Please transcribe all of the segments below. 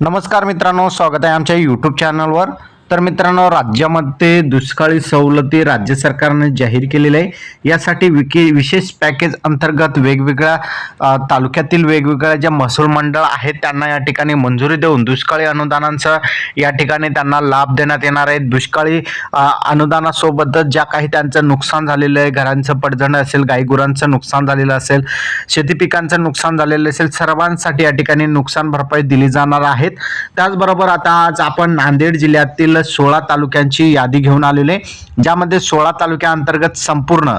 नमस्कार मित्रांनो स्वागत आहे आमच्या यूट्यूब चॅनलवर तर मित्रांनो राज्यामध्ये दुष्काळी सवलती राज्य सरकारने जाहीर केलेल्या आहे. यासाठी विकी विशेष पॅकेज अंतर्गत वेगवेगळ्या तालुक्यातील वेगवेगळ्या ज्या महसूल मंडळ आहेत त्यांना या ठिकाणी मंजुरी देऊन दुष्काळी अनुदानांचा या ठिकाणी त्यांना लाभ देण्यात येणार आहे. दुष्काळी अनुदानासोबतच ज्या काही त्यांचं नुकसान झालेलं आहे घरांचं पडझड असेल गाईगुरांचं नुकसान झालेलं असेल शेती पिकांचं नुकसान झालेलं असेल सर्वांसाठी या ठिकाणी नुकसान भरपाई दिली जाणार आहेत. त्याचबरोबर आता आज आपण नांदेड जिल्ह्यातील सोळा तालुक्यांची यादी घेऊन आलेले ज्यामध्ये सोळा तालुक्याअंतर्गत संपूर्ण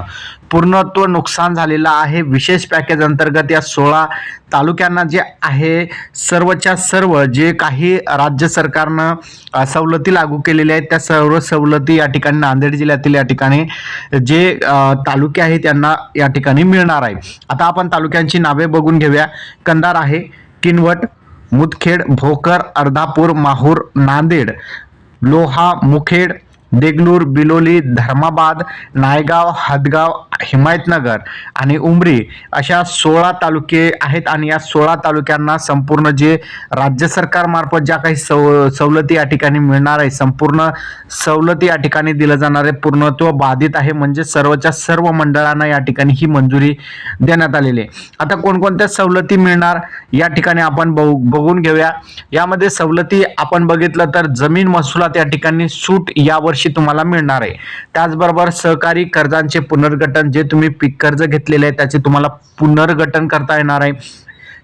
पूर्णत्व नुकसान झालेलं आहे. विशेष पॅकेज अंतर्गत या सोळा तालुक्यांना जे आहे सर्वच्या सर्व जे काही राज्य सरकारनं सवलती लागू केलेल्या आहेत त्या सर्व सवलती या ठिकाणी नांदेड जिल्ह्यातील या ठिकाणी जे तालुके आहेत त्यांना या ठिकाणी मिळणार आहे. आता आपण तालुक्यांची नावे बघून घेऊया. कंधार आहे किनवट मुदखेड भोकर अर्धापूर माहूर नांदेड. लोहा मुखेड देगलूर बिलोली धर्माबाद नायगाव हदगाव हिमायतनगर आणि उमरी अशा सोळा तालुके आहेत आणि या सोळा तालुक्यांना संपूर्ण जे राज्य सरकारमार्फत ज्या काही सव सवलती या ठिकाणी मिळणार आहे संपूर्ण सवलती या ठिकाणी दिलं जाणार आहे पूर्णत्व बाधित आहे म्हणजे सर्वच्या सर्व मंडळांना या ठिकाणी ही मंजुरी देण्यात आलेली आहे. आता कोणकोणत्या सवलती मिळणार या ठिकाणी आपण बघू बघून घेऊया. यामध्ये सवलती आपण बघितलं तर जमीन महसुलात या ठिकाणी सूट यावर्षी तुम्हाला मिळणार आहे. त्याचबरोबर सहकारी कर्जांचे पुनर्गठन जे तुम्ही पीक कर्ज घेतलेले आहे त्याचे तुम्हाला पुनर्गठन करता येणार आहे.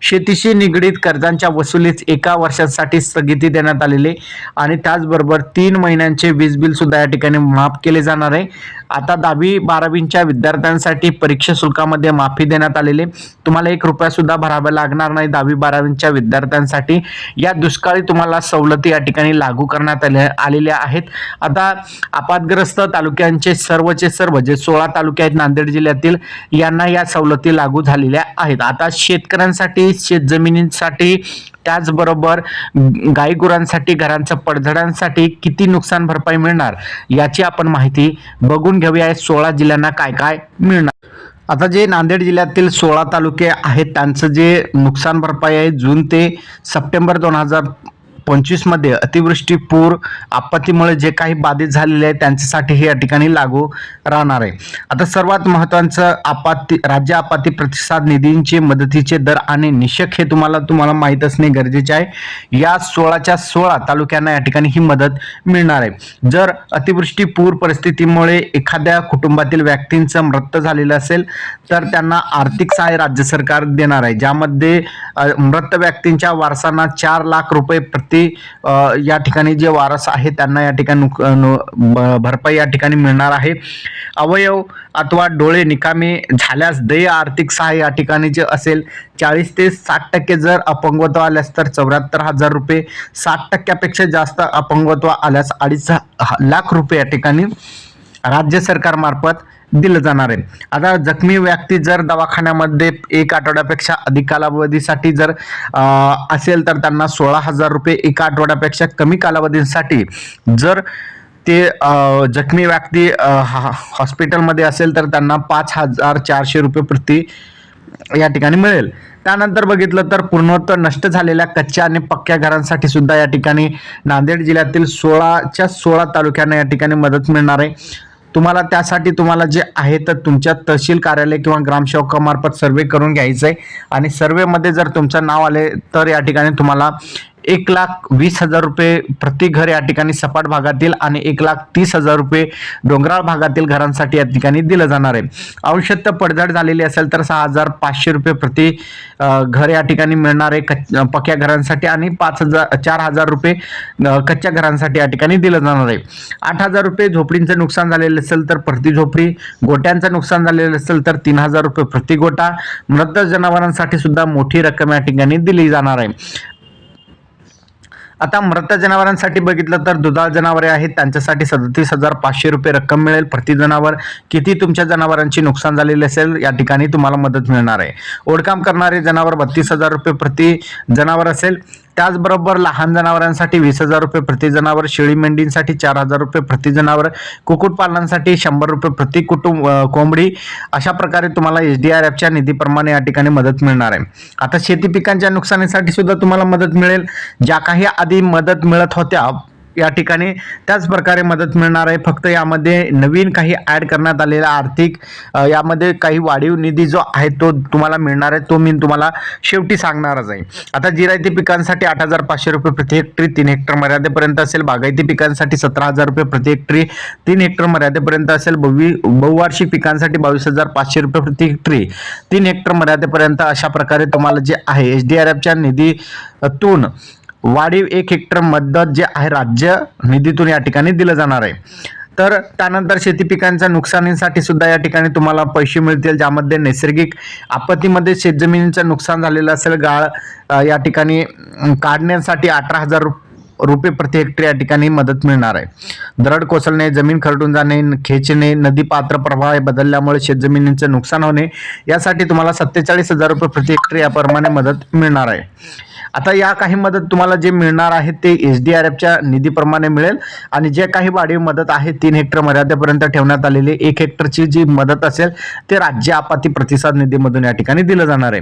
शेतीशी निगडीत कर्जांच्या वसुलीत एका वर्षासाठी स्थगिती देण्यात आलेली आहे. आणि त्याचबरोबर तीन महिन्यांचे वीज बिल सुद्धा या ठिकाणी माफ केले जाणार आहे. आता दहावी बारावीच्या विद्यार्थ्यांसाठी परीक्षा शुल्कामध्ये माफी देण्यात आलेली तुम्हाला एक रुपया सुद्धा भरावा लागणार नाही दहावी बारावीच्या विद्यार्थ्यांसाठी. या दुष्काळी तुम्हाला सवलती या ठिकाणी लागू करण्यात आल्या आलेल्या आहेत. आता आपत्ग्रस्त तालुक्यांचे सर्वचे सर्व जे सोळा तालुके आहेत नांदेड जिल्ह्यातील यांना या सवलती लागू झालेल्या आहेत. आता शेतकऱ्यांसाठी शेत जमिनींसाठी त्याचबरोबर गाई गुरांसाठी घरांच्या पडझडांसाठी किती नुकसान भरपाई मिळणार याची आपण माहिती बघून घेऊया. सोळा जिल्ह्यांना काय काय मिळणार? आता जे नांदेड जिल्ह्यातील सोळा तालुके आहेत त्यांचं जे नुकसान भरपाई आहे जून ते सप्टेंबर दोन हजार पंचवीसमध्ये अतिवृष्टी पूर आपत्तीमुळे जे काही बाधित झालेले आहेत त्यांच्यासाठी हे या ठिकाणी लागू राहणार आहे. आता सर्वात महत्त्वाचं आपत्ती राज्य आपत्ती प्रतिसाद निधींचे मदतीचे दर आणि निशक हे तुम्हाला तुम्हाला माहीत असणे गरजेचे आहे. या सोळाच्या सोळा तालुक्यांना या ठिकाणी ही मदत मिळणार आहे. जर अतिवृष्टी पूर परिस्थितीमुळे एखाद्या कुटुंबातील व्यक्तींचं मृत्यू झालेलं असेल तर त्यांना आर्थिक सहाय्य राज्य सरकार देणार आहे. ज्यामध्ये मृत व्यक्तींच्या वारसांना चार लाख रुपये प्रति ते या ठिकाणी जे वारस आहे त्यांना या ठिकाणी भरपाई या ठिकाणी मिळणार आहे. अवयव अथवा डोळे निकामी झाल्यास देय आर्थिक सहाय्य या ठिकाणी जे असेल चाळीस ते साठ टक्के जर अपंगत्व आल्यास तर चौऱ्याहत्तर हजार रुपये साठ टक्क्यापेक्षा जास्त अपंगत्व आल्यास अडीच लाख रुपये या ठिकाणी राज्य सरकारमार्फत दिलं जाणार आहे. आता जखमी व्यक्ती जर दवाखान्यामध्ये एक आठवड्यापेक्षा अधिक कालावधीसाठी जर असेल तर त्यांना सोळा हजार रुपये एका आठवड्यापेक्षा कमी कालावधीसाठी जर ते जखमी व्यक्ती हा- हॉस्पिटलमध्ये असेल तर त्यांना पाच हजार चारशे रुपये प्रति या ठिकाणी मिळेल. त्यानंतर बघितलं तर पूर्णत्व नष्ट झालेल्या कच्च्या आणि पक्क्या घरांसाठी सुद्धा या ठिकाणी नांदेड जिल्ह्यातील सोळाच्या सोळा तालुक्यांना या ठिकाणी मदत मिळणार आहे. तुम्हाला त्यासाठी तुम्हाला जे आहे तर तुमच्या तहसील कार्यालय किंवा ग्रामसेवकामार्फत सर्वे करून घ्यायचं आहे आणि सर्वेमध्ये जर तुमचं नाव आले तर या ठिकाणी तुम्हाला एक लाख वीस हजार रुपये प्रति घर या ठिकाणी सपाट भागातील आणि एक लाख तीस हजार रुपये डोंगराळ भागातील घरांसाठी या ठिकाणी दिलं जाणार आहे. औषध पडझड झालेली असेल तर सहा हजार पाचशे रुपये प्रति घर या ठिकाणी मिळणार आहे कच पक्क्या घरांसाठी आणि पाच हजार चार हजार रुपये कच्च्या घरांसाठी या ठिकाणी दिलं जाणार आहे. आठ हजार रुपये झोपडींचं नुकसान झालेलं असेल तर प्रति झोपडी गोट्यांचं नुकसान झालेलं असेल तर तीन हजार रुपये प्रति गोटा मृत जनावरांसाठी सुद्धा मोठी रक्कम या ठिकाणी दिली जाणार आहे. आता मृत जनावरांसाठी बघितलं तर दुधाळ जनावरे आहेत. त्यांच्यासाठी सदतीस हजार पाचशे रुपये रक्कम मिळेल. प्रति जनावर किती तुमच्या जनावरांची नुकसान झालेली असेल या ठिकाणी तुम्हाला मदत मिळणार आहे. ओढकाम करणारे जनावर बत्तीस हजार रुपये प्रति जनावर असेल. त्याचबरोबर लहान जनावरांसाठी वीस हजार रुपये प्रति जनावर शेळी मेंढींसाठी चार हजार रुपये प्रति जनावर कुक्कुटपालनासाठी शंभर रुपये प्रति कुटुंब कोंबडी अशा प्रकारे तुम्हाला एच डी आर एफच्या निधीप्रमाणे या ठिकाणी मदत मिळणार आहे. आता शेती पिकांच्या नुकसानीसाठी सुद्धा तुम्हाला मदत मिळेल. ज्या काही आधी मदत मिळत होत्या या ठिकाणी त्याच प्रकारे मदत मिळणार आहे. फक्त यामध्ये नवीन काही ॲड करण्यात आलेला आर्थिक यामध्ये काही वाढीव निधी जो आहे तो तुम्हाला मिळणार आहे तो मी तुम्हाला शेवटी सांगणारच आहे. आता जिरायती पिकांसाठी आठ हजार पाचशे रुपये प्रति हेक्टरी तीन हेक्टर मर्यादेपर्यंत असेल. बागायती पिकांसाठी सतरा हजार रुपये प्रति हेक्टरी तीन हेक्टर मर्यादेपर्यंत असेल. बवी बहुवार्षिक पिकांसाठी बावीस हजार पाचशे रुपये प्रति हेक्टरी तीन हेक्टर मर्यादेपर्यंत अशा प्रकारे तुम्हाला जे आहे एच डी आर एफच्या निधीतून वाढीव एक हेक्टर मदत जे आहे राज्य निधीतून या ठिकाणी दिलं जाणार आहे. तर त्यानंतर शेती पिकांच्या नुकसानीसाठी सुद्धा या ठिकाणी तुम्हाला पैसे मिळतील ज्यामध्ये नैसर्गिक आपत्तीमध्ये शेतजमिनीचं नुकसान झालेलं असेल गाळ या ठिकाणी काढण्यासाठी अठरा हजार रुपये प्रति हेक्टर या ठिकाणी मदत मिळणार आहे. दरड कोसळणे जमीन खरडून जाणे खेचणे नदी पात्र प्रवाह बदलल्यामुळे शेतजमिनींचे नुकसान होणे यासाठी तुम्हाला सत्तेचाळीस हजार रुपये प्रति हेक्टर याप्रमाणे मदत मिळणार आहे. आता या काही मदत तुम्हाला जे मिळणार आहे ते एच डी आर एफच्या निधीप्रमाणे मिळेल आणि जे काही वाढीव मदत आहे तीन हेक्टर मर्यादेपर्यंत ठेवण्यात आलेली एक हेक्टरची जी मदत असेल ते राज्य आपत्ती प्रतिसाद निधीमधून या ठिकाणी दिलं जाणार आहे.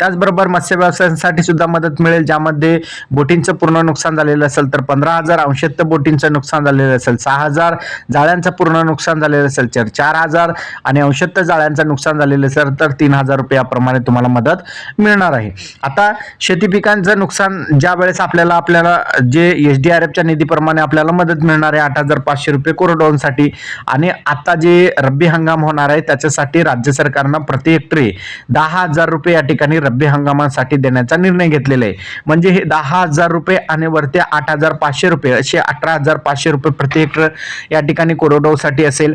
त्याचबरोबर मत्स्य व्यवसायांसाठी सुद्धा मदत मिळेल ज्यामध्ये बोटींचं पूर्ण नुकसान झालेलं असेल तर पंधरा हजार अंशत्त बोटींचं नुकसान झालेलं असेल सहा हजार जाळ्यांचं पूर्ण नुकसान झालेलं असेल तर चार हजार आणि अंशत्त जाळ्यांचं नुकसान झालेलं असेल तर तीन हजार रुपयाप्रमाणे तुम्हाला मदत मिळणार आहे. आता शेती पिकां पिकांचं नुकसान ज्या वेळेस आपल्याला आपल्याला जे एच डी आर एफच्या निधीप्रमाणे आपल्याला मदत मिळणार आहे आठ हजार पाचशे रुपये कोरोडॉनसाठी आणि आता जे रब्बी हंगाम होणार आहे त्याच्यासाठी राज्य सरकारनं प्रति हेक्टरी दहा हजार रुपये या ठिकाणी रब्बी हंगामासाठी देण्याचा निर्णय घेतलेला आहे. म्हणजे हे दहा हजार रुपये आणि वरती आठ हजार पाचशे रुपये असे अठरा हजार पाचशे रुपये प्रति हेक्टर या ठिकाणी कोरडवाहूसाठी असेल.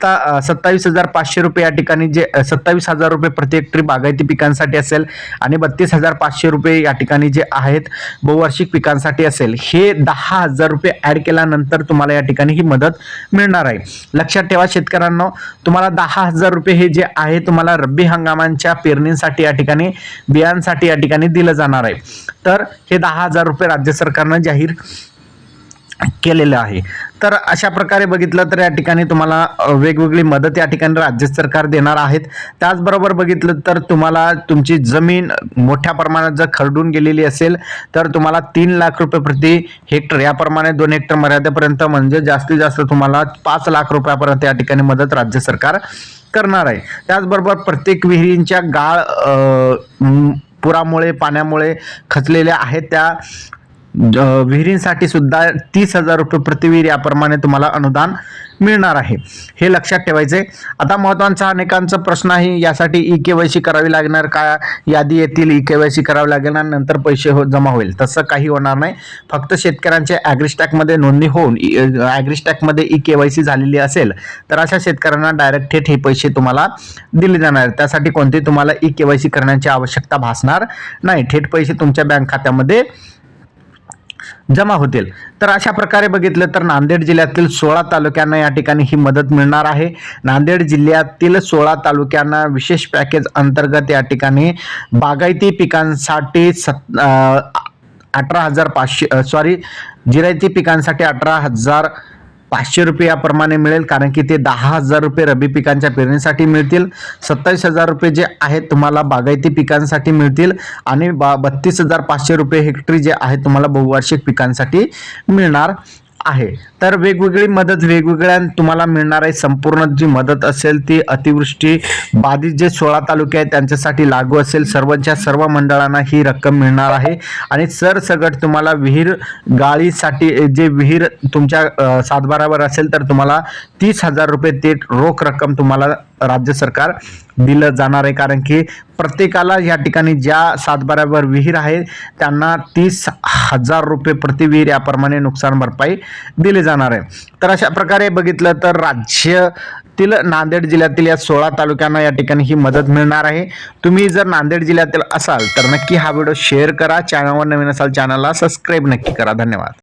सत्ता सत्तावीस हजार पाचशे रुपये या ठिकाणी जे सत्तावीस हजार रुपये प्रति हेक्टरी बागायती पिकांसाठी असेल आणि बत्तीस हजार पाचशे रुपये या ठिकाणी जे आहेत बहुवार्षिक पिकांसाठी असेल हे दहा हजार रुपये ॲड केल्यानंतर तुम्हाला या ठिकाणी ही मदत मिळणार आहे. लक्षात ठेवा शेतकऱ्यांना तुम्हाला दहा हजार रुपये हे जे आहे तुम्हाला रब्बी हंगामांच्या पेरणीसाठी या ठिकाणी बियांसाठी या ठिकाणी दिलं जाणार आहे. तर हे दहा हजार रुपये राज्य सरकारनं जाहीर केलेलं आहे. तर अशा प्रकारे बघितलं तर या ठिकाणी तुम्हाला वेगवेगळी मदत या ठिकाणी राज्य सरकार देणार आहेत. त्याचबरोबर बघितलं तर तुम्हाला तुमची जमीन मोठ्या प्रमाणात जर खरडून गेलेली असेल तर तुम्हाला तीन लाख रुपये प्रति हेक्टर याप्रमाणे दोन हेक्टर मर्यादेपर्यंत म्हणजे जास्तीत जास्त तुम्हाला पाच लाख रुपयापर्यंत या ठिकाणी मदत राज्य सरकार करणार आहे. त्याचबरोबर प्रत्येक विहिरींच्या गाळ पुरामुळे पाण्यामुळे खचलेल्या आहेत त्या विहिरींसाठी सुद्धा तीस हजार रुपये प्रतिविहीर याप्रमाणे तुम्हाला अनुदान मिळणार आहे. हे लक्षात ठेवायचे. आता महत्त्वाचा अनेकांचा प्रश्न आहे यासाठी ई के वाय सी करावी लागणार का? यादी येतील ई के वाय सी करावी लागेल नंतर पैसे हो जमा होईल. तसं काही होणार नाही. फक्त शेतकऱ्यांचे ॲग्रिस्टॅकमध्ये नोंदणी होऊन ॲग्रिस्टॅकमध्ये ई के वाय सी झालेली असेल तर अशा शेतकऱ्यांना डायरेक्ट थेट हे पैसे तुम्हाला दिले जाणार. त्यासाठी कोणते तुम्हाला ई के वाय सी करण्याची आवश्यकता भासणार नाही. थेट पैसे तुमच्या बँक खात्यामध्ये जमा होतील. तर अशा प्रकारे बघितलं तर नांदेड जिल्ह्यातील सोळा तालुक्यांना या ठिकाणी ही मदत मिळणार आहे. नांदेड जिल्ह्यातील सोळा तालुक्यांना विशेष पॅकेज अंतर्गत या ठिकाणी बागायती पिकांसाठी सत अठरा हजार पाचशे सॉरी जिरायती पिकांसाठी अठरा हजार पाचशे रुपये याप्रमाणे मिळेल कारण की ते दहा हजार रुपये रब्बी पिकांच्या पेरणीसाठी मिळतील. सत्तावीस हजार रुपये जे आहेत तुम्हाला बागायती पिकांसाठी मिळतील. आणि बा बत्तीस हजार पाचशे रुपये हेक्टरी जे आहे तुम्हाला बहुवार्षिक पिकांसाठी मिळणार. आहे. तर वेगवेगळी मदत वेगवेगळ्या तुम्हाला मिळणार आहे. संपूर्ण जी मदत असेल ती अतिवृष्टी बाधित जे सोळा तालुके आहेत त्यांच्यासाठी लागू असेल. सर्वच्या सर्व मंडळांना ही रक्कम मिळणार आहे. आणि सरसगट तुम्हाला विहीर गाळीसाठी जे विहीर तुमच्या सातबारावर असेल तर तुम्हाला तीस हजार रुपये ते रोख रक्कम तुम्हाला राज्य सरकार दिलं जाणार आहे. कारण की प्रत्येकाला या ठिकाणी ज्या सातबाऱ्यावर विहीर आहे त्यांना तीस हजार रुपये प्रतिवीर याप्रमाणे नुकसान भरपाई दिली जाणार आहे. तर अशा प्रकारे बघितलं तर राज्यातील नांदेड जिल्ह्यातील या सोळा तालुक्यांना या ठिकाणी ही मदत मिळणार आहे. तुम्ही जर नांदेड जिल्ह्यातील असाल तर नक्की हा व्हिडिओ शेअर करा. चॅनलवर नवीन असाल चॅनलला सबस्क्राईब नक्की करा. धन्यवाद.